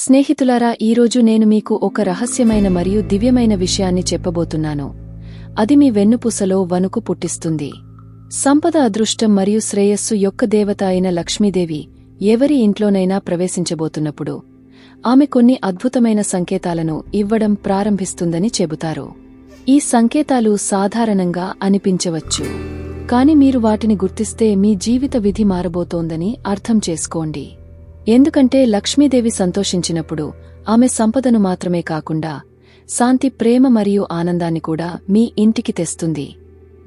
స్నేహితులారా ఈరోజు నేను మీకు ఒక రహస్యమైన మరియు దివ్యమైన విషయాన్ని చెప్పబోతున్నాను. అది మీ వెన్నుపూసలో వణుకు పుట్టిస్తుంది. సంపద అదృష్టం మరియు శ్రేయస్సు యొక్క దేవత అయిన లక్ష్మీదేవి ఎవరి ఇంట్లోనైనా ప్రవేశించబోతున్నప్పుడు ఆమె కొన్ని అద్భుతమైన సంకేతాలను ఇవ్వడం ప్రారంభిస్తుందని చెబుతారు. ఈ సంకేతాలు సాధారణంగా అనిపించవచ్చు కాని మీరు వాటిని గుర్తిస్తే మీ జీవిత విధి మారబోతోందని అర్థం చేసుకోండి. ఎందుకంటే లక్ష్మీదేవి సంతోషించినప్పుడు ఆమె సంపదను మాత్రమే కాకుండా శాంతి ప్రేమ మరియు ఆనందాన్ని కూడా మీ ఇంటికి తెస్తుంది.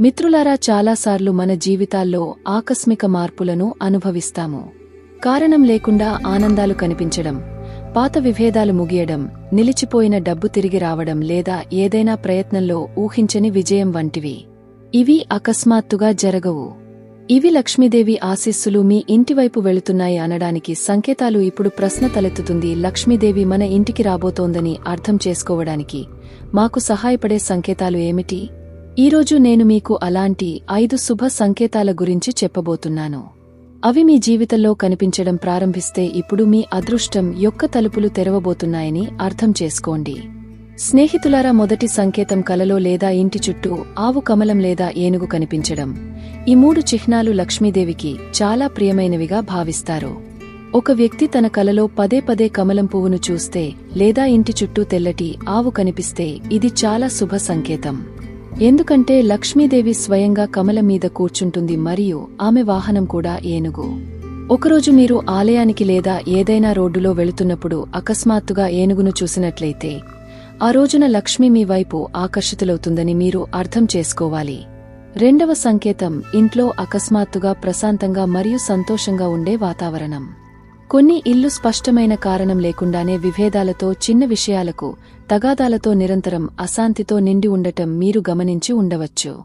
మిత్రులారా చాలాసార్లు మన జీవితాల్లో ఆకస్మిక మార్పులను అనుభవిస్తాము. కారణం లేకుండా ఆనందాలు కనిపించడం పాత విభేదాలు ముగియడం నిలిచిపోయిన డబ్బు తిరిగి రావడం లేదా ఏదైనా ప్రయత్నంలో ఊహించని విజయం వంటివి. ఇవి అకస్మాత్తుగా జరగవు. ఇవి లక్ష్మీదేవి ఆశీస్సులు మీ ఇంటివైపు వెళుతున్నాయి అనడానికి సంకేతాలు ఇప్పుడు ప్రశ్న తలెత్తుతుంది. లక్ష్మీదేవి మన ఇంటికి రాబోతోందని అర్థం చేసుకోవడానికి మాకు సహాయపడే సంకేతాలు ఏమిటి? ఈరోజు నేను మీకు అలాంటి ఐదు శుభ సంకేతాల గురించి చెప్పబోతున్నాను. అవి మీ జీవితంలో కనిపించడం ప్రారంభిస్తే ఇప్పుడు మీ అదృష్టం యొక్క తలుపులు తెరవబోతున్నాయని అర్థం చేసుకోండి. స్నేహితులారా మొదటి సంకేతం కలలో లేదా ఇంటి చుట్టూ ఆవు కమలం లేదా ఏనుగు కనిపించడం. ఈ మూడు చిహ్నాలు లక్ష్మీదేవికి చాలా ప్రియమైనవిగా భావిస్తారు. ఒక వ్యక్తి తన కలలో పదే పదే కమలం పువ్వును చూస్తే లేదా ఇంటి చుట్టూ తెల్లటి ఆవు కనిపిస్తే ఇది చాలా శుభ సంకేతం. ఎందుకంటే లక్ష్మీదేవి స్వయంగా కమలం మీద కూర్చుంటుంది మరియు ఆమె వాహనం కూడా ఏనుగు. ఒకరోజు మీరు ఆలయానికి లేదా ఏదైనా రోడ్డులో వెళుతున్నప్పుడు అకస్మాత్తుగా ఏనుగును చూసినట్లయితే ఆ రోజున లక్ష్మి మీ వైపు ఆకర్షితులవుతుందని మీరు అర్థం చేసుకోవాలి. రెండవ సంకేతం ఇంట్లో అకస్మాత్తుగా ప్రశాంతంగా మరియు సంతోషంగా ఉండే వాతావరణం. కొన్ని ఇల్లు స్పష్టమైన కారణం లేకుండానే విభేదాలతో చిన్న విషయాలకు తగాదాలతో నిరంతరం అశాంతితో నిండి ఉండటం మీరు గమనించి ఉండవచ్చు.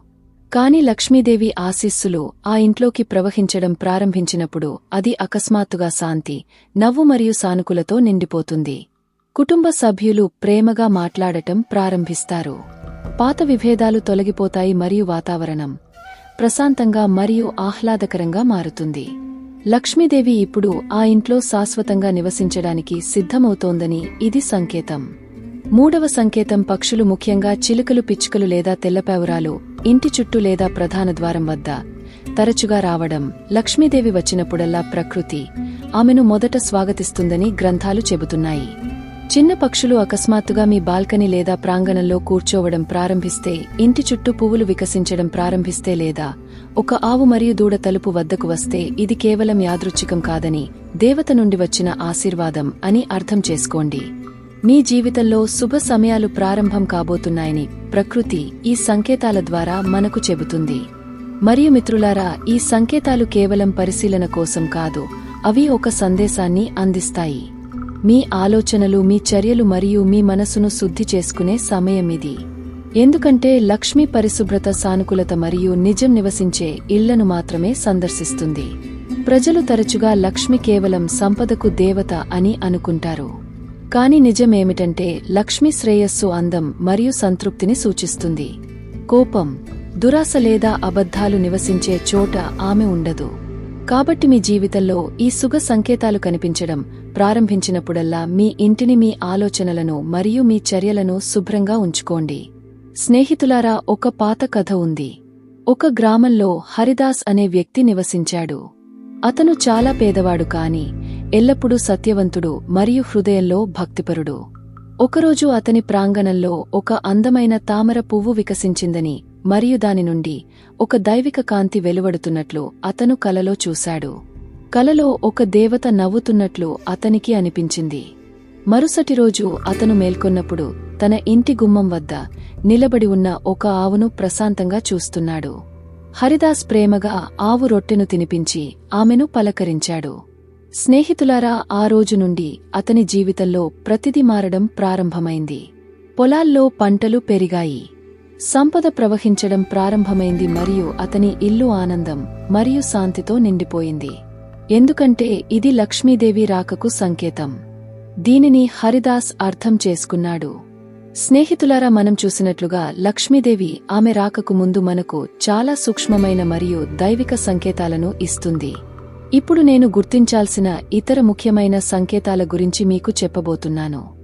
కాని లక్ష్మీదేవి ఆశీస్సులు ఆ ఇంట్లోకి ప్రవహించడం ప్రారంభించినప్పుడు అది అకస్మాత్తుగా శాంతి నవ్వు మరియు సానుకులతో నిండిపోతుంది. కుటుంబ సభ్యులు ప్రేమగా మాట్లాడటం ప్రారంభిస్తారు. పాత విభేదాలు తొలగిపోతాయి మరియు వాతావరణం ప్రశాంతంగా మరియు ఆహ్లాదకరంగా మారుతుంది. లక్ష్మీదేవి ఇప్పుడు ఆ ఇంట్లో శాశ్వతంగా నివసించడానికి సిద్ధమవుతోందని ఇది సంకేతం. మూడవ సంకేతం పక్షులు ముఖ్యంగా చిలుకలు పిచ్చుకలు లేదా తెల్లపావురాలు ఇంటి చుట్టూ లేదా ప్రధాన ద్వారం వద్ద తరచుగా రావడం లక్ష్మీదేవి వచ్చినప్పుడల్లా ప్రకృతి ఆమెను మొదట స్వాగతిస్తుందని గ్రంథాలు చెబుతున్నాయి. చిన్న పక్షులు అకస్మాత్తుగా మీ బాల్కనీ లేదా ప్రాంగణంలో కూర్చోవడం ప్రారంభిస్తే ఇంటి చుట్టూ పువ్వులు వికసించడం ప్రారంభిస్తే లేదా ఒక ఆవు మరియు దూడ తలుపు వద్దకు వస్తే ఇది కేవలం యాదృచ్ఛికం కాదని దేవత నుండి వచ్చిన ఆశీర్వాదం అని అర్థం చేసుకోండి. మీ జీవితంలో శుభ సమయాలు ప్రారంభం కాబోతున్నాయని ప్రకృతి ఈ సంకేతాల ద్వారా మనకు చెబుతుంది. మరియు మిత్రులారా ఈ సంకేతాలు కేవలం పరిశీలన కోసం కాదు అవి ఒక సందేశాన్ని అందిస్తాయి. మీ ఆలోచనలు మీ చర్యలు మరియు మీ మనసును శుద్ధి చేసుకునే సమయమిది ఎందుకంటే లక్ష్మి పరిశుభ్రత సానుకూలత మరియు నిజం నివసించే ఇళ్ళను మాత్రమే సందర్శిస్తుంది. ప్రజలు తరచుగా లక్ష్మి కేవలం సంపదకు దేవత అని అనుకుంటారు. కాని నిజమేమిటంటే లక్ష్మి శ్రేయస్సు అందం మరియు సంతృప్తిని సూచిస్తుంది. కోపం దురాశ లేదా అబద్ధాలు నివసించే చోట ఆమె ఉండదు. కాబట్టి మీ జీవితంలో ఈ సుగ సంకేతాలు కనిపించడం ప్రారంభించినప్పుడల్లా మీ ఇంటిని మీ ఆలోచనలను మరియు మీ చర్యలను శుభ్రంగా ఉంచుకోండి. స్నేహితులారా ఒక పాత కథ ఉంది. ఒక గ్రామంలో హరిదాస్ అనే వ్యక్తి నివసించాడు. అతను చాలా పేదవాడు కాని ఎల్లప్పుడూ సత్యవంతుడు మరియు హృదయంలో భక్తిపరుడు. ఒకరోజు అతని ప్రాంగణంలో ఒక అందమైన తామర పువ్వు వికసించిందని మరియు దాని నుండి ఒక దైవిక కాంతి వెలువడుతున్నట్లు అతను కలలో చూశాడు. కలలో ఒక దేవత నవ్వుతున్నట్లు అతనికి అనిపించింది. మరుసటి రోజు అతను మేల్కొన్నప్పుడు తన ఇంటి గుమ్మం వద్ద నిలబడి ఉన్న ఒక ఆవును ప్రశాంతంగా చూస్తున్నాడు. హరిదాస్ ప్రేమగా ఆవు రొట్టెను తినిపించి ఆమెను పలకరించాడు. స్నేహితులారా ఆ రోజు నుండి అతని జీవితంలో ప్రతిది మారడం ప్రారంభమైంది. పొలాల్లో పంటలు పెరిగాయి. సంపద ప్రవహించడం ప్రారంభమైంది మరియు అతని ఇల్లు ఆనందం మరియు శాంతితో నిండిపోయింది. ఎందుకంటే ఇది లక్ష్మీదేవి రాకకు సంకేతం. దీనిని హరిదాస్ అర్థం చేసుకున్నాడు. స్నేహితులారా మనం చూసినట్లుగా లక్ష్మీదేవి ఆమె రాకకు ముందు మనకు చాలా సూక్ష్మమైన మరియు దైవిక సంకేతాలను ఇస్తుంది. ఇప్పుడు నేను గుర్తించాల్సిన ఇతర ముఖ్యమైన సంకేతాల గురించి మీకు చెప్పబోతున్నాను.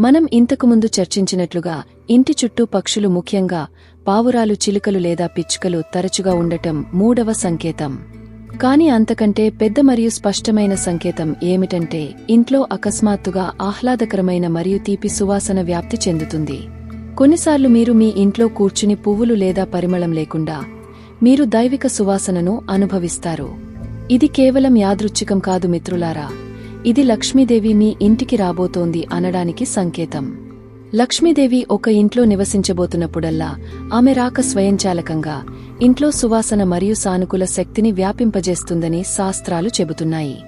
మనం ఇంతకుముందు చర్చించినట్లుగా ఇంటి చుట్టూ పక్షులు ముఖ్యంగా పావురాలు చిలుకలు లేదా పిచ్చుకలు తరచుగా ఉండటం మూడవ సంకేతం. కాని అంతకంటే పెద్ద మరియు స్పష్టమైన సంకేతం ఏమిటంటే ఇంట్లో అకస్మాత్తుగా ఆహ్లాదకరమైన మరియు తీపి సువాసన వ్యాప్తి చెందుతుంది. కొన్నిసార్లు మీరు మీ ఇంట్లో కూర్చుని పువ్వులు లేదా పరిమళం లేకుండా మీరు దైవిక సువాసనను అనుభవిస్తారు. ఇది కేవలం యాదృచ్ఛికం కాదు మిత్రులారా. ఇది లక్ష్మీదేవి మీ ఇంటికి రాబోతోంది అనడానికి సంకేతం. లక్ష్మీదేవి ఒక ఇంట్లో నివసించబోతున్నప్పుడల్లా ఆమె రాక స్వయంచాలకంగా ఇంట్లో సువాసన మరియు సానుకూల శక్తిని వ్యాపింపజేస్తుందని శాస్త్రాలు చెబుతున్నాయి.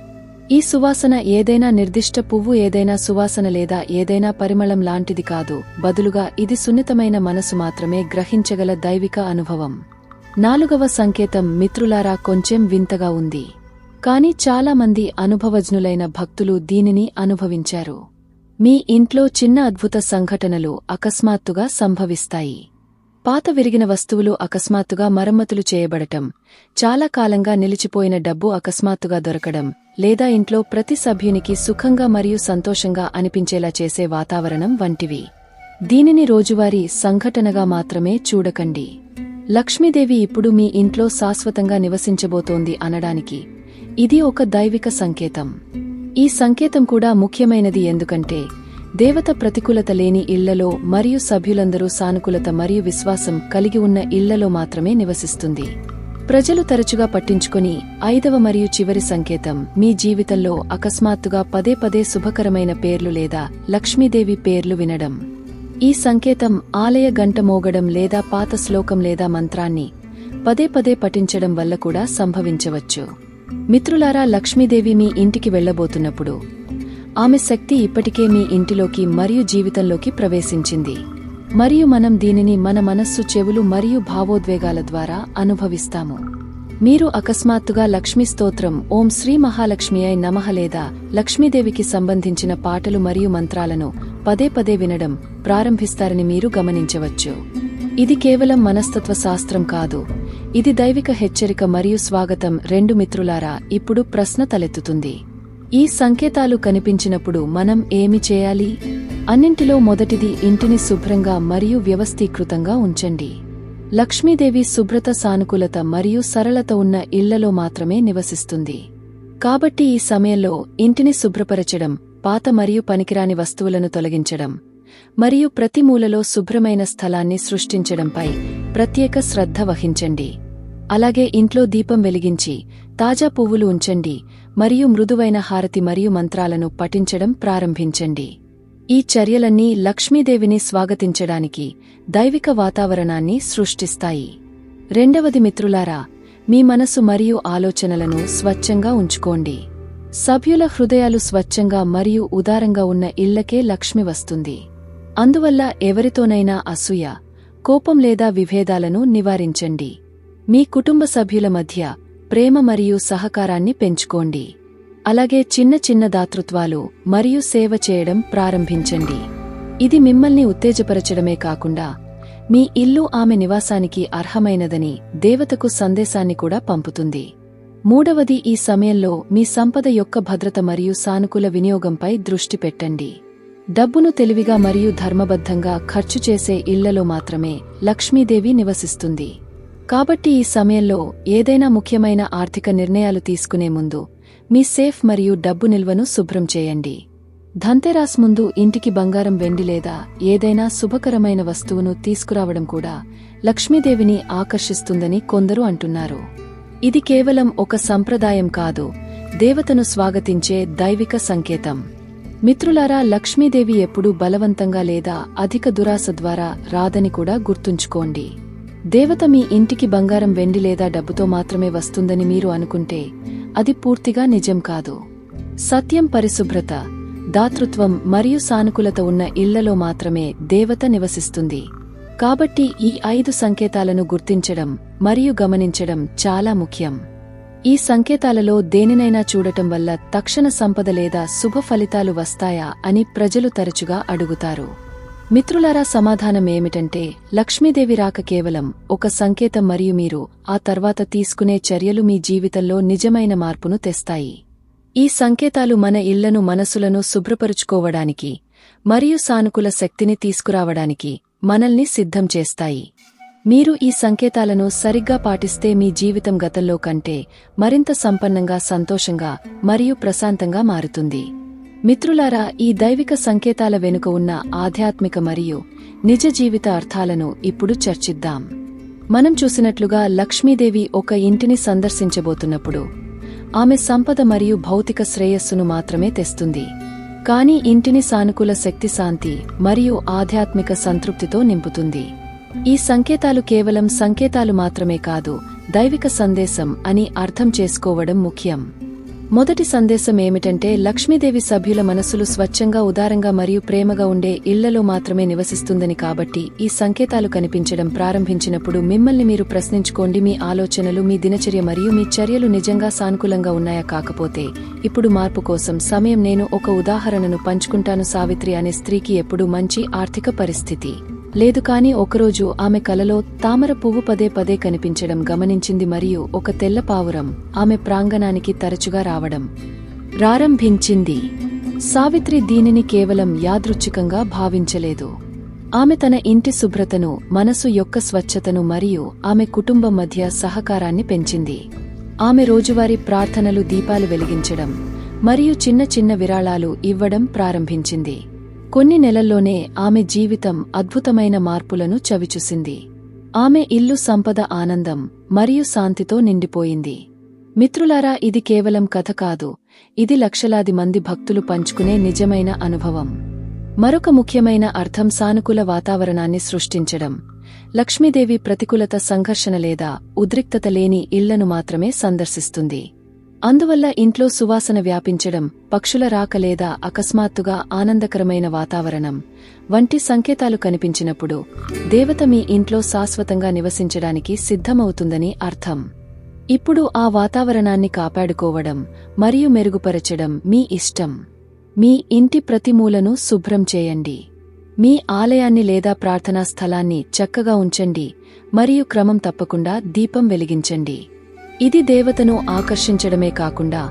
ఈ సువాసన ఏదైనా నిర్దిష్ట పువ్వు ఏదైనా సువాసన లేదా ఏదైనా పరిమళం లాంటిది కాదు. బదులుగా ఇది సున్నితమైన మనసు మాత్రమే గ్రహించగల దైవిక అనుభవం. నాలుగవ సంకేతం మిత్రులారా కొంచెం వింతగా ఉంది. కాని చాలా మంది అనుభవజ్ఞులైన భక్తులు దీనిని అనుభవించారు. మీ ఇంట్లో చిన్న అద్భుత సంఘటనలు అకస్మాత్తుగా సంభవిస్తాయి. పాత విరిగిన వస్తువులు అకస్మాత్తుగా మరమ్మతులు చేయబడటం చాలా కాలంగా నిలిచిపోయిన డబ్బు అకస్మాత్తుగా దొరకడం లేదా ఇంట్లో ప్రతి సభ్యునికి సుఖంగా మరియు సంతోషంగా అనిపించేలా చేసే వాతావరణం వంటివి. దీనిని రోజువారీ సంఘటనగా మాత్రమే చూడకండి. లక్ష్మీదేవి ఇప్పుడు మీ ఇంట్లో శాశ్వతంగా నివసించబోతోంది అనడానికి ఇది ఒక దైవిక సంకేతం. ఈ సంకేతం కూడా ముఖ్యమైనది ఎందుకంటే దేవత ప్రతికూలత లేని ఇళ్ళలో మరియు సభ్యులందరూ సానుకూలత మరియు విశ్వాసం కలిగి ఉన్న ఇళ్ళలో మాత్రమే నివసిస్తుంది. ప్రజలు తరచుగా పట్టించుకుని ఐదవ మరియు చివరి సంకేతం మీ జీవితంలో అకస్మాత్తుగా పదే పదే శుభకరమైన పేర్లు లేదా లక్ష్మీదేవి పేర్లు వినడం. ఈ సంకేతం ఆలయ గంట మోగడం లేదా పాత శ్లోకం లేదా మంత్రాన్ని పదే పదే పఠించడం వల్ల కూడా సంభవించవచ్చు. మిత్రులారా లక్ష్మీదేవి మీ ఇంటికి వెళ్ళబోతున్నప్పుడు ఆమె శక్తి ఇప్పటికే మీ ఇంటిలోకి మరియు జీవితంలోకి ప్రవేశించింది. మరియు మనం దీనిని మన మనస్సు చెవులు మరియు భావోద్వేగాల ద్వారా అనుభవిస్తాము. మీరు అకస్మాత్తుగా లక్ష్మీ స్తోత్రం ఓం శ్రీ మహాలక్ష్మి అయి నమః లేదా లక్ష్మీదేవికి సంబంధించిన పాటలు మరియు మంత్రాలను పదే పదే వినడం ప్రారంభిస్తారని మీరు గమనించవచ్చు. ఇది కేవలం మనస్తత్వ శాస్త్రం కాదు ఇది దైవిక హెచ్చరిక మరియు స్వాగతం రెండు మిత్రులారా ఇప్పుడు ప్రశ్న తలెత్తుతుంది. ఈ సంకేతాలు కనిపించినప్పుడు మనం ఏమి చేయాలి? అన్నింటిలో మొదటిది ఇంటిని శుభ్రంగా మరియు వ్యవస్థీకృతంగా ఉంచండి. లక్ష్మీదేవి శుభ్రత సానుకూలత మరియు సరళత ఉన్న ఇళ్ళలో మాత్రమే నివసిస్తుంది. కాబట్టి ఈ సమయంలో ఇంటిని శుభ్రపరచడం పాత మరియు పనికిరాని వస్తువులను తొలగించడం మరియు ప్రతి మూలలో శుభ్రమైన స్థలాన్ని సృష్టించడంపై ప్రత్యేక శ్రద్ధ వహించండి. అలాగే ఇంట్లో దీపం వెలిగించి తాజా పువ్వులు ఉంచండి మరియు మృదువైన హారతి మరియు మంత్రాలను పఠించడం ప్రారంభించండి. ఈ చర్యలన్నీ లక్ష్మీదేవిని స్వాగతించడానికి దైవిక వాతావరణాన్ని సృష్టిస్తాయి. రెండవది మిత్రులారా మీ మనసు మరియు ఆలోచనలను స్వచ్ఛంగా ఉంచుకోండి. సభ్యుల హృదయాలు స్వచ్ఛంగా మరియు ఉదారంగా ఉన్న ఇళ్ళకే లక్ష్మి వస్తుంది. అందువల్ల ఎవరితోనైనా అసూయ కోపం లేదా విభేదాలను నివారించండి. మీ కుటుంబ సభ్యుల మధ్య ప్రేమ మరియు సహకారాన్ని పెంచుకోండి. అలాగే చిన్న చిన్న దాతృత్వాలు మరియు సేవ చేయడం ప్రారంభించండి. ఇది మిమ్మల్ని ఉత్తేజపరచడమే కాకుండా మీ ఇల్లు ఆమె నివాసానికి అర్హమైనదని దేవతకు సందేశాన్ని కూడా పంపుతుంది. మూడవది ఈ సమయంలో మీ సంపద యొక్క భద్రత మరియు సానుకూల వినియోగంపై దృష్టి పెట్టండి. డబ్బును తెలివిగా మరియు ధర్మబద్ధంగా ఖర్చు చేసే ఇళ్ళలో మాత్రమే లక్ష్మీదేవి నివసిస్తుంది. కాబట్టి ఈ సమయంలో ఏదైనా ముఖ్యమైన ఆర్థిక నిర్ణయాలు తీసుకునే ముందు మీ సేఫ్ మరియు డబ్బు నిల్వను శుభ్రం చేయండి. ధంతెరాస్ ముందు ఇంటికి బంగారం వెండి లేదా ఏదైనా శుభకరమైన వస్తువును తీసుకురావడం కూడా లక్ష్మీదేవిని ఆకర్షిస్తుందని కొందరు అంటున్నారు. ఇది కేవలం ఒక సంప్రదాయం కాదు దేవతను స్వాగతించే దైవిక సంకేతం. మిత్రులారా లక్ష్మీదేవి ఎప్పుడూ బలవంతంగా లేదా అధిక దురాశ ద్వారా రాదని కూడా గుర్తుంచుకోండి. దేవత మీ ఇంటికి బంగారం వెండి లేదా డబ్బుతో మాత్రమే వస్తుందని మీరు అనుకుంటే అది పూర్తిగా నిజం కాదు. సత్యం పరిశుభ్రత దాతృత్వం మరియు సానుకూలత ఉన్న ఇళ్ళలో మాత్రమే దేవత నివసిస్తుంది. కాబట్టి ఈ ఐదు సంకేతాలను గుర్తించడం మరియు గమనించడం చాలా ముఖ్యం. ఈ సంకేతాలలో దేనినైనా చూడటం వల్ల తక్షణ సంపద లేదా శుభ ఫలితాలు వస్తాయా అని ప్రజలు తరచుగా అడుగుతారు. మిత్రులారా సమాధానం ఏమిటంటే లక్ష్మీదేవి రాక కేవలం ఒక సంకేతం మరియు మీరు ఆ తర్వాత తీసుకునే చర్యలు మీ జీవితంలో నిజమైన మార్పును తెస్తాయి. ఈ సంకేతాలు మన ఇళ్ళను మనసులను శుభ్రపరుచుకోవడానికి మరియు సానుకూల శక్తిని తీసుకురావడానికి మనల్ని సిద్ధం చేస్తాయి. మీరు ఈ సంకేతాలను సరిగ్గా పాటిస్తే మీ జీవితం గతంలో కంటే మరింత సంపన్నంగా సంతోషంగా మరియు ప్రశాంతంగా మారుతుంది. మిత్రులారా ఈ దైవిక సంకేతాల వెనుక ఉన్న ఆధ్యాత్మిక మరియు నిజ జీవిత అర్థాలను ఇప్పుడు చర్చిద్దాం. మనం చూసినట్లుగా లక్ష్మీదేవి ఒక ఇంటిని సందర్శించబోతున్నప్పుడు ఆమె సంపద మరియు భౌతిక శ్రేయస్సును మాత్రమే తెస్తుంది. కాని ఇంటిని సానుకూల శక్తి శాంతి మరియు ఆధ్యాత్మిక సంతృప్తితో నింపుతుంది. ఈ సంకేతాలు కేవలం సంకేతాలు మాత్రమే కాదు దైవిక సందేశం అని అర్థం చేసుకోవడం ముఖ్యం. మొదటి సందేశం ఏమిటంటే లక్ష్మీదేవి సభ్యుల మనసులు స్వచ్ఛంగా ఉదారంగా మరియు ప్రేమగా ఉండే ఇళ్ళలో మాత్రమే నివసిస్తుందని కాబట్టి ఈ సంకేతాలు కనిపించడం ప్రారంభించినప్పుడు మిమ్మల్ని మీరు ప్రశ్నించుకోండి మీ ఆలోచనలు మీ దినచర్య మరియు మీ చర్యలు నిజంగా సానుకూలంగా ఉన్నాయా కాకపోతే ఇప్పుడు మార్పు కోసం సమయం నేను ఒక ఉదాహరణను పంచుకుంటాను సావిత్రి అనే స్త్రీకి ఎప్పుడూ మంచి ఆర్థిక పరిస్థితి. లేదు కాని ఒకరోజు ఆమె కలలో తామర పువ్వు పదే పదే కనిపించడం గమనించింది మరియు ఒక తెల్ల పావురం ఆమె ప్రాంగణానికి తరచుగా రావడం ప్రారంభించింది. సావిత్రి దీనిని కేవలం యాదృచ్ఛికంగా భావించలేదు. ఆమె తన ఇంటి శుభ్రతను మనసు యొక్క స్వచ్ఛతను మరియు ఆమె కుటుంబం మధ్య సహకారాన్ని పెంచింది. ఆమె రోజువారీ ప్రార్థనలు దీపాలు వెలిగించడం మరియు చిన్న చిన్న విరాళాలు ఇవ్వడం ప్రారంభించింది. కొన్ని నెలల్లోనే ఆమె జీవితం అద్భుతమైన మార్పులను చవిచూసింది. ఆమె ఇల్లు సంపద ఆనందం మరియు శాంతితో నిండిపోయింది. మిత్రులారా ఇది కేవలం కథ కాదు. ఇది లక్షలాది మంది భక్తులు పంచుకునే నిజమైన అనుభవం. మరొక ముఖ్యమైన అర్థం సానుకూల వాతావరణాన్ని సృష్టించడం. లక్ష్మీదేవి ప్రతికూలత సంఘర్షణ లేదా ఉద్రిక్తత లేని ఇళ్ళను మాత్రమే సందర్శిస్తుంది. అందువల్ల ఇంట్లో సువాసన వ్యాపించడం పక్షుల రాక లేదా అకస్మాత్తుగా ఆనందకరమైన వాతావరణం వంటి సంకేతాలు కనిపించినప్పుడు దేవత మీ ఇంట్లో శాశ్వతంగా నివసించడానికి సిద్ధమవుతుందని అర్థం. ఇప్పుడు ఆ వాతావరణాన్ని కాపాడుకోవడం మరియు మెరుగుపరచడం మీ ఇష్టం. మీ ఇంటి ప్రతిమూలను శుభ్రం చేయండి. మీ ఆలయాన్ని లేదా ప్రార్థనా స్థలాన్ని చక్కగా ఉంచండి మరియు క్రమం తప్పకుండా దీపం వెలిగించండి. ఇది దేవతను ఆకర్షించడమే కాకుండా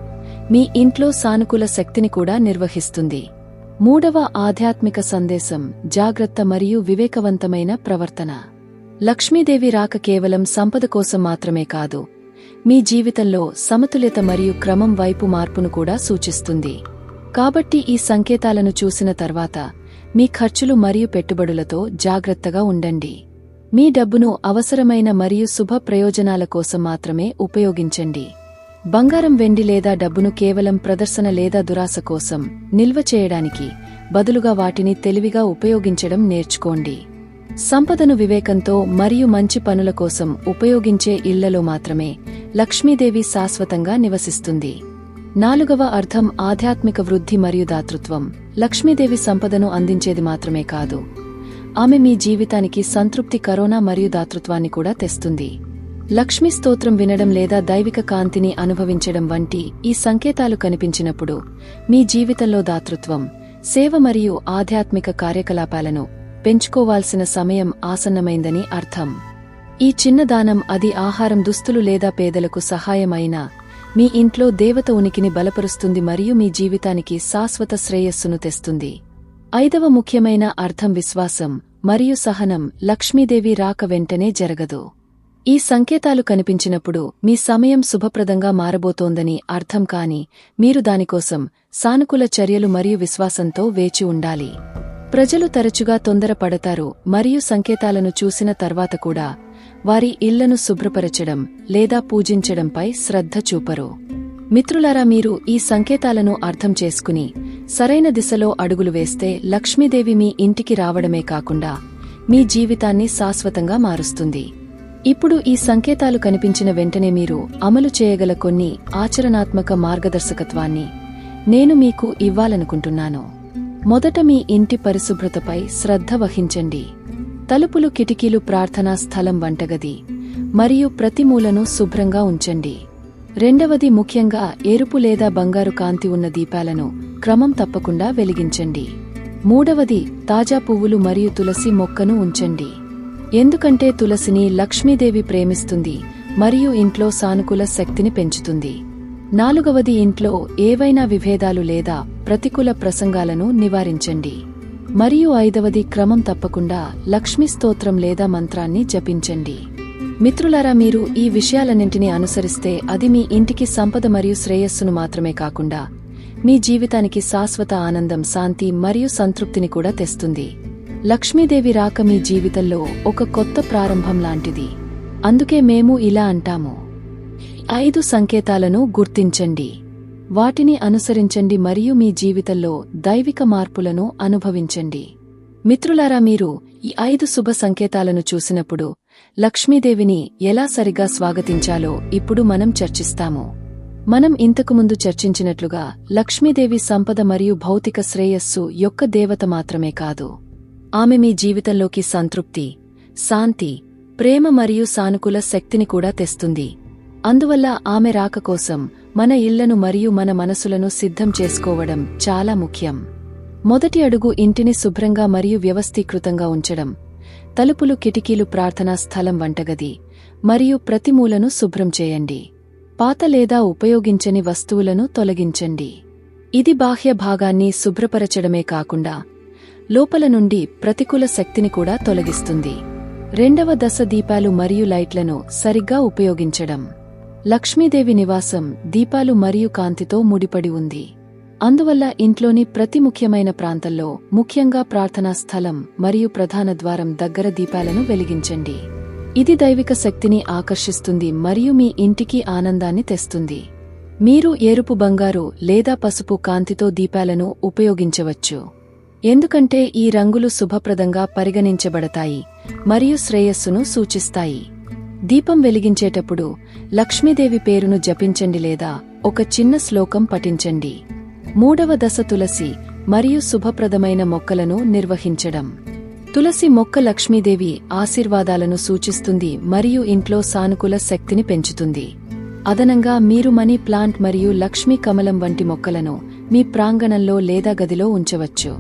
మీ ఇంట్లో సానుకూల శక్తిని కూడా నిర్వహిస్తుంది. మూడవ ఆధ్యాత్మిక సందేశం జాగ్రత్త మరియు వివేకవంతమైన ప్రవర్తన. లక్ష్మీదేవి రాక కేవలం సంపద కోసం మాత్రమే కాదు మీ జీవితంలో సమతుల్యత మరియు క్రమం వైపు మార్పును కూడా సూచిస్తుంది. కాబట్టి ఈ సంకేతాలను చూసిన తర్వాత మీ ఖర్చులు మరియు పెట్టుబడులతో జాగ్రత్తగా ఉండండి. మీ డబ్బును అవసరమైన మరియు శుభ ప్రయోజనాల కోసం మాత్రమే ఉపయోగించండి. బంగారం వెండి లేదా డబ్బును కేవలం ప్రదర్శన లేదా దురాశ కోసం నిల్వ చేయడానికి బదులుగా వాటిని తెలివిగా ఉపయోగించడం నేర్చుకోండి. సంపదను వివేకంతో మరియు మంచి పనుల కోసం ఉపయోగించే ఇళ్ళలో మాత్రమే లక్ష్మీదేవి శాశ్వతంగా నివసిస్తుంది. నాలుగవ అర్థం ఆధ్యాత్మిక వృద్ధి మరియు దాతృత్వం. లక్ష్మీదేవి సంపదను అందించేది మాత్రమే కాదు. ఆమె మీ జీవితానికి సంతృప్తి కరోనా మరియు దాతృత్వాన్ని కూడా తెస్తుంది. లక్ష్మీ స్తోత్రం వినడం లేదా దైవిక కాంతిని అనుభవించడం వంటి ఈ సంకేతాలు కనిపించినప్పుడు మీ జీవితంలో దాతృత్వం సేవ మరియు ఆధ్యాత్మిక కార్యకలాపాలను పెంచుకోవాల్సిన సమయం ఆసన్నమైందని అర్థం. ఈ చిన్న దానం అది ఆహారం దుస్తులు లేదా పేదలకు సహాయమైనా మీ ఇంట్లో దేవత ఉనికిని బలపరుస్తుంది మరియు మీ జీవితానికి శాశ్వత శ్రేయస్సును తెస్తుంది. ఐదవ ముఖ్యమైన అర్థం విశ్వాసం మరియు సహనం లక్ష్మీదేవి రాక వెంటనే జరగదు. ఈ సంకేతాలు కనిపించినప్పుడు మీ సమయం శుభప్రదంగా మారబోతోందని అర్థం కాని మీరు దానికోసం సానుకూల చర్యలు మరియు విశ్వాసంతో వేచి ఉండాలి. ప్రజలు తరచుగా తొందరపడతారు మరియు సంకేతాలను చూసిన తర్వాత కూడా వారి ఇళ్ళను శుభ్రపరచడం లేదా పూజించడంపై శ్రద్ధ చూపరు. మిత్రులారా మీరు ఈ సంకేతాలను అర్థం చేసుకుని సరైన దిశలో అడుగులు వేస్తే లక్ష్మీదేవి మీ ఇంటికి రావడమే కాకుండా మీ జీవితాన్ని శాశ్వతంగా మారుస్తుంది. ఇప్పుడు ఈ సంకేతాలు కనిపించిన వెంటనే మీరు అమలు చేయగల కొన్ని ఆచరణాత్మక మార్గదర్శకత్వాన్ని నేను మీకు ఇవ్వాలనుకుంటున్నాను. మొదట మీ ఇంటి పరిశుభ్రతపై శ్రద్ధ వహించండి. తలుపులు కిటికీలు ప్రార్థనా స్థలం వంటగది మరియు ప్రతి మూలను శుభ్రంగా ఉంచండి. రెండవది ముఖ్యంగా ఎరుపు లేదా బంగారు కాంతి ఉన్న దీపాలను క్రమం తప్పకుండా వెలిగించండి. మూడవది తాజా పువ్వులు మరియు తులసి మొక్కను ఉంచండి. ఎందుకంటే తులసిని లక్ష్మీదేవి ప్రేమిస్తుంది మరియు ఇంట్లో సానుకూల శక్తిని పెంచుతుంది. నాలుగవది ఇంట్లో ఏవైనా విభేదాలు లేదా ప్రతికూల ప్రసంగాలను నివారించండి. మరియు ఐదవది క్రమం తప్పకుండా లక్ష్మీ స్తోత్రం లేదా మంత్రాన్ని జపించండి. మిత్రులారా మీరు ఈ విషయాలన్నింటినీ అనుసరిస్తే అది మీ ఇంటికి సంపద మరియు శ్రేయస్సును మాత్రమే కాకుండా మీ జీవితానికి శాశ్వత ఆనందం శాంతి మరియు సంతృప్తిని కూడా తెస్తుంది. లక్ష్మీదేవి రాక మీ జీవితంలో ఒక కొత్త ప్రారంభం లాంటిది. అందుకే మేము ఇలా అంటాము. ఐదు సంకేతాలను గుర్తించండి. వాటిని అనుసరించండి మరియు మీ జీవితంలో దైవిక మార్పులను అనుభవించండి. మిత్రులారా మీరు ఈ ఐదు శుభ సంకేతాలను చూసినప్పుడు లక్ష్మీదేవిని ఎలా సరిగా స్వాగతించాలో ఇప్పుడు మనం చర్చిస్తాము. మనం ఇంతకుముందు చర్చించినట్లుగా లక్ష్మీదేవి సంపద మరియు భౌతిక శ్రేయస్సు యొక్క దేవత మాత్రమే కాదు. ఆమె మీ జీవితంలోకి సంతృప్తి శాంతి ప్రేమ మరియు సానుకూల శక్తిని కూడా తెస్తుంది. అందువల్ల ఆమె రాక కోసం మన ఇళ్ళను మరియు మన మనసులను సిద్ధం చేసుకోవడం చాలా ముఖ్యం. మొదటి అడుగు ఇంటిని శుభ్రంగా మరియు వ్యవస్థీకృతంగా ఉంచడం. తలుపులు కిటికీలు ప్రార్థనా స్థలం వంటగది మరియు ప్రతిమూలను శుభ్రం చేయండి. పాత లేదా ఉపయోగించని వస్తువులను తొలగించండి. ఇది బాహ్య భాగాన్ని శుభ్రపరచడమే కాకుండా లోపల నుండి ప్రతికూల శక్తిని కూడా తొలగిస్తుంది. రెండవ దశ దీపాలు మరియు లైట్లను సరిగ్గా ఉపయోగించడం. లక్ష్మీదేవి నివాసం దీపాలు మరియు కాంతితో ముడిపడి ఉంది. అందువల్ల ఇంట్లోని ప్రతి ముఖ్యమైన ప్రాంతంలో ముఖ్యంగా ప్రార్థనా స్థలం మరియు ప్రధాన ద్వారం దగ్గర దీపాలను వెలిగించండి. ఇది దైవిక శక్తిని ఆకర్షిస్తుంది మరియు మీ ఇంటికి ఆనందాన్ని తెస్తుంది. మీరు ఎరుపు బంగారు లేదా పసుపు కాంతితో దీపాలను ఉపయోగించవచ్చు. ఎందుకంటే ఈ రంగులు శుభప్రదంగా పరిగణించబడతాయి మరియు శ్రేయస్సును సూచిస్తాయి. దీపం వెలిగించేటప్పుడు లక్ష్మీదేవి పేరును జపించండి లేదా ఒక చిన్న శ్లోకం పఠించండి. మూడవ దశ తులసి మరియు శుభప్రదమైన మొక్కలను నిర్వహించడం. తులసి మొక్క లక్ష్మీదేవి ఆశీర్వాదాలను సూచిస్తుంది మరియు ఇంట్లో సానుకూల శక్తిని పెంచుతుంది. అదనంగా మీరు మనీ ప్లాంట్ మరియు లక్ష్మీ కమలం వంటి మొక్కలను మీ ప్రాంగణంలో లేదా గదిలో ఉంచవచ్చు.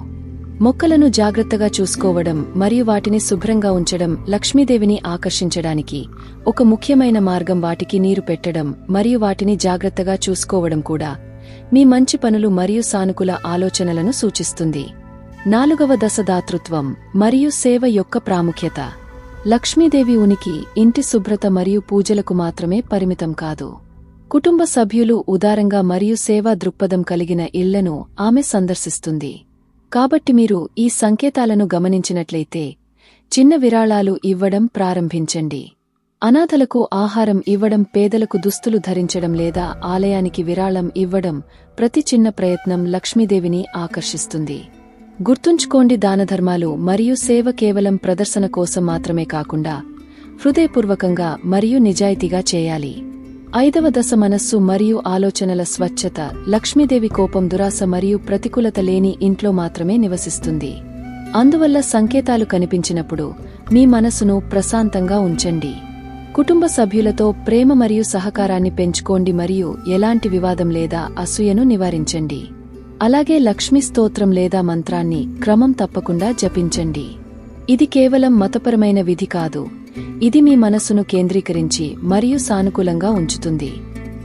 మొక్కలను జాగ్రత్తగా చూసుకోవడం మరియు వాటిని శుభ్రంగా ఉంచడం లక్ష్మీదేవిని ఆకర్షించడానికి ఒక ముఖ్యమైన మార్గం వాటికి నీరు పెట్టడం మరియు వాటిని జాగ్రత్తగా చూసుకోవడం కూడా మీ మంచి పనులు మరియు సానుకూల ఆలోచనలను సూచిస్తుంది. నాలుగవ దశ దాతృత్వం మరియు సేవ యొక్క ప్రాముఖ్యత. లక్ష్మీదేవి ఉనికి ఇంటి శుభ్రత మరియు పూజలకు మాత్రమే పరిమితం కాదు. కుటుంబ సభ్యులు ఉదారంగా మరియు సేవా దృక్పథం కలిగిన ఇళ్ళను ఆమె సందర్శిస్తుంది. కాబట్టి మీరు ఈ సంకేతాలను గమనించినట్లయితే చిన్న విరాళాలు ఇవ్వడం ప్రారంభించండి. అనాథలకు ఆహారం ఇవ్వడం పేదలకు దుస్తులు ధరించడం లేదా ఆలయానికి విరాళం ఇవ్వడం ప్రతి చిన్న ప్రయత్నం లక్ష్మీదేవిని ఆకర్షిస్తుంది. గుర్తుంచుకోండి దానధర్మాలు మరియు సేవ కేవలం ప్రదర్శన కోసం మాత్రమే కాకుండా హృదయపూర్వకంగా మరియు నిజాయితీగా చేయాలి. ఐదవ దశ మనస్సు మరియు ఆలోచనల స్వచ్ఛత లక్ష్మీదేవి కోపం దురాస మరియు ప్రతికూలత లేని ఇంట్లో మాత్రమే నివసిస్తుంది. అందువల్ల సంకేతాలు కనిపించినప్పుడు మీ మనసును ప్రశాంతంగా ఉంచండి. కుటుంబ సభ్యులతో ప్రేమ మరియు సహకారాన్ని పెంచుకోండి మరియు ఎలాంటి వివాదం లేదా అసూయను నివారించండి. అలాగే లక్ష్మీ స్తోత్రం లేదా మంత్రాన్ని క్రమం తప్పకుండా జపించండి. ఇది కేవలం మతపరమైన విధి కాదు. ఇది మీ మనస్సును కేంద్రీకరించి మరియు సానుకూలంగా ఉంచుతుంది.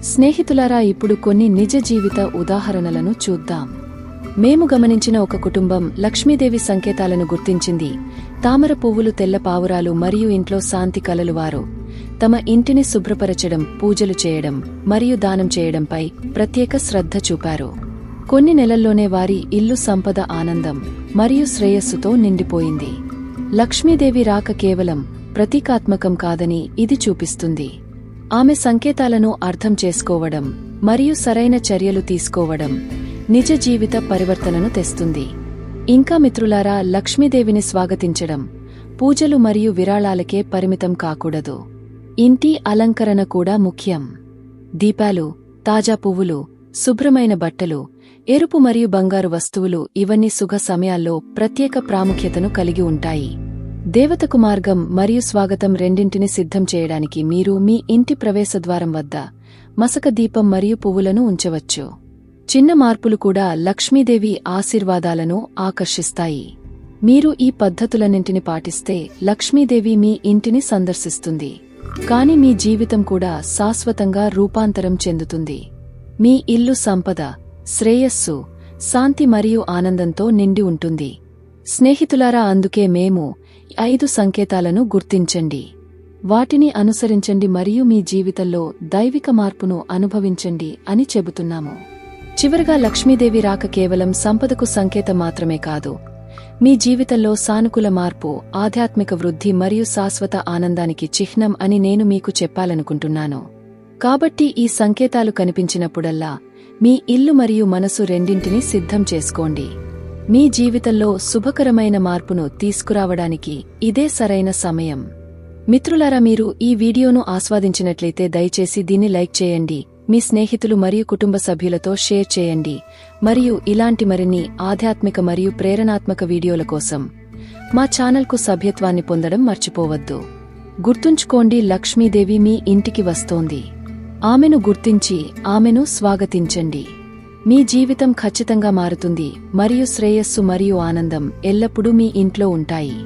స్నేహితులారా ఇప్పుడు కొన్ని నిజ జీవిత ఉదాహరణలను చూద్దాం. మేము గమనించిన ఒక కుటుంబం లక్ష్మీదేవి సంకేతాలను గుర్తించింది. తామర పువ్వులు తెల్ల పావురాలు మరియు ఇంట్లో శాంతి కలలు వారు. తమ ఇంటిని శుభ్రపరచడం పూజలు చేయడం మరియు దానం చేయడంపై ప్రత్యేక శ్రద్ధ చూపారు. కొన్ని నెలల్లోనే వారి ఇల్లు సంపద ఆనందం మరియు శ్రేయస్సుతో నిండిపోయింది. లక్ష్మీదేవి రాక కేవలం ప్రతీకాత్మకం కాదని ఇది చూపిస్తుంది. ఆమె సంకేతాలను అర్థం చేసుకోవడం మరియు సరైన చర్యలు తీసుకోవడం నిజ జీవిత పరివర్తనను తెస్తుంది. ఇంకా మిత్రులారా లక్ష్మీదేవిని స్వాగతించడం పూజలు మరియు విరాళాలకే పరిమితం కాకూడదు. ఇంటి అలంకరణ కూడా ముఖ్యం. దీపాలు తాజా పువ్వులు శుభ్రమైన బట్టలు ఎరుపు మరియు బంగారు వస్తువులు ఇవన్నీ సుఖ సమయాల్లో ప్రత్యేక ప్రాముఖ్యతను కలిగి ఉంటాయి. దేవతకు మార్గం మరియు స్వాగతం రెండింటిని సిద్ధం చేయడానికి మీరు మీ ఇంటి ప్రవేశద్వారం వద్ద మసక దీపం మరియు పువ్వులను ఉంచవచ్చు. చిన్న మార్పులు కూడా లక్ష్మీదేవి ఆశీర్వాదాలను ఆకర్షిస్తాయి. మీరు ఈ పద్ధతులన్నింటిని పాటిస్తే లక్ష్మీదేవి మీ ఇంటిని సందర్శిస్తుంది. కాని మీ జీవితం కూడా శాశ్వతంగా రూపాంతరం చెందుతుంది. మీ ఇల్లు సంపద శ్రేయస్సు శాంతి మరియు ఆనందంతో నిండి ఉంటుంది. స్నేహితులారా అందుకే మేము ఐదు సంకేతాలను గుర్తించండి. వాటిని అనుసరించండి మరియు మీ జీవితంలో దైవిక మార్పును అనుభవించండి అని చెబుతున్నాము. చివరగా లక్ష్మీదేవి రాక కేవలం సంపదకు సంకేతం మాత్రమే కాదు మీ జీవితంలో సానుకూల మార్పు ఆధ్యాత్మిక వృద్ధి మరియు శాశ్వత ఆనందానికి చిహ్నం అని నేను మీకు చెప్పాలనుకుంటున్నాను. కాబట్టి ఈ సంకేతాలు కనిపించినప్పుడల్లా మీ ఇల్లు మరియు మనసు రెండింటినీ సిద్ధం చేసుకోండి. మీ జీవితంలో శుభకరమైన మార్పును తీసుకురావడానికి ఇదే సరైన సమయం. మిత్రులారా మీరు ఈ వీడియోను ఆస్వాదించినట్లయితే దయచేసి దీన్ని లైక్ చేయండి. మీ స్నేహితులు మరియు కుటుంబ సభ్యులతో షేర్ చేయండి మరియు ఇలాంటి మరిన్ని ఆధ్యాత్మిక మరియు ప్రేరణాత్మక వీడియోల కోసం మా ఛానల్కు సభ్యత్వాన్ని పొందడం మర్చిపోవద్దు. గుర్తుంచుకోండి లక్ష్మీదేవి మీ ఇంటికి వస్తోంది. ఆమెను గుర్తించి ఆమెను స్వాగతించండి. మీ జీవితం ఖచ్చితంగా మారుతుంది మరియు శ్రేయస్సు మరియు ఆనందం ఎల్లప్పుడూ మీ ఇంట్లో ఉంటాయి.